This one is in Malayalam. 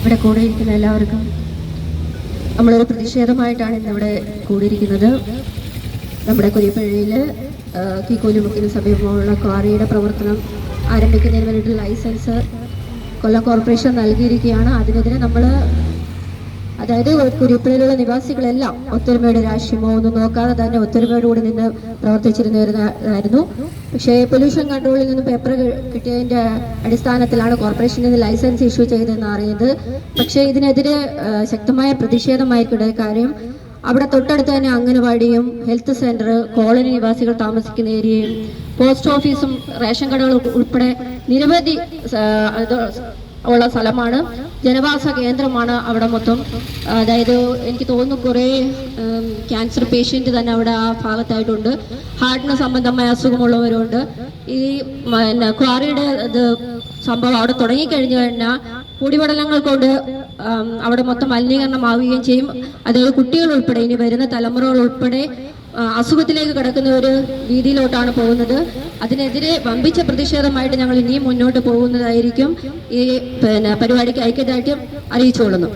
ഇവിടെ കൂടെ ഇരിക്കുന്ന എല്ലാവർക്കും നമ്മളൊരു പ്രതിഷേധമായിട്ടാണ് ഇന്നിവിടെ കൂടിയിരിക്കുന്നത്. നമ്മുടെ കുരിപ്പള്ളിയിൽ കീക്കോലിമുക്കിന് സമീപമുള്ള ക്വാറിയുടെ പ്രവർത്തനം ആരംഭിക്കുന്നതിന് വേണ്ടിയിട്ട് ലൈസൻസ് കൊല്ലം കോർപ്പറേഷൻ നൽകിയിരിക്കുകയാണ്. അതിനെതിരെ നമ്മൾ അതായത് കുരിപ്പള്ളിയിലുള്ള നിവാസികളെല്ലാം ഒത്തൊരുമയുടെ രാഷ്ട്രീയമോ ഒന്നും നോക്കാതെ തന്നെ ഒത്തൊരുമയോടുകൂടി നിന്ന് പ്രവർത്തിച്ചിരുന്നവരായിരുന്നു. പക്ഷേ പൊല്യൂഷൻ കൺട്രോളിൽ നിന്ന് പേപ്പർ കിട്ടിയതിന്റെ അടിസ്ഥാനത്തിലാണ് കോർപ്പറേഷനിൽ നിന്ന് ലൈസൻസ് ഇഷ്യൂ ചെയ്തതെന്ന് അറിയുന്നത്. പക്ഷേ ഇതിനെതിരെ ശക്തമായ പ്രതിഷേധമായിരിക്കും കാര്യം. അവിടെ തൊട്ടടുത്ത് തന്നെ അംഗനവാടിയും ഹെൽത്ത് സെന്റർ കോളനി നിവാസികൾ താമസിക്കുന്ന ഏരിയയും പോസ്റ്റ് ഓഫീസും റേഷൻ കടകളും ഉൾപ്പെടെ നിരവധി ഉള്ള സ്ഥലമാണ്. ജനവാസ കേന്ദ്രമാണ് അവിടെ മൊത്തം. അതായത് എനിക്ക് തോന്നുന്നു കുറേ ക്യാൻസർ പേഷ്യന്റ് തന്നെ അവിടെ ആ ഭാഗത്തായിട്ടുണ്ട്. ഹാർട്ടിന് സംബന്ധമായ അസുഖമുള്ളവരുണ്ട്. ഈ പിന്നെ ക്വാറിയുടെ ഇത് സംഭവം അവിടെ തുടങ്ങിക്കഴിഞ്ഞു കഴിഞ്ഞാൽ കുടിപടലങ്ങൾ കൊണ്ട് അവിടെ മൊത്തം മലിനീകരണമാവുകയും ചെയ്യും. അതായത് കുട്ടികൾ ഉൾപ്പെടെ ഇനി വരുന്ന തലമുറകൾ ഉൾപ്പെടെ അസുഖത്തിലേക്ക് കിടക്കുന്ന ഒരു രീതിയിലോട്ടാണ് പോകുന്നത്. അതിനെതിരെ വമ്പിച്ച പ്രതിഷേധമായിട്ട് ഞങ്ങൾ ഇനിയും മുന്നോട്ട് പോകുന്നതായിരിക്കും. ഈ പിന്നെ പരിപാടിക്ക് ഐക്യദാർഢ്യം അറിയിച്ചുകൊള്ളുന്നു.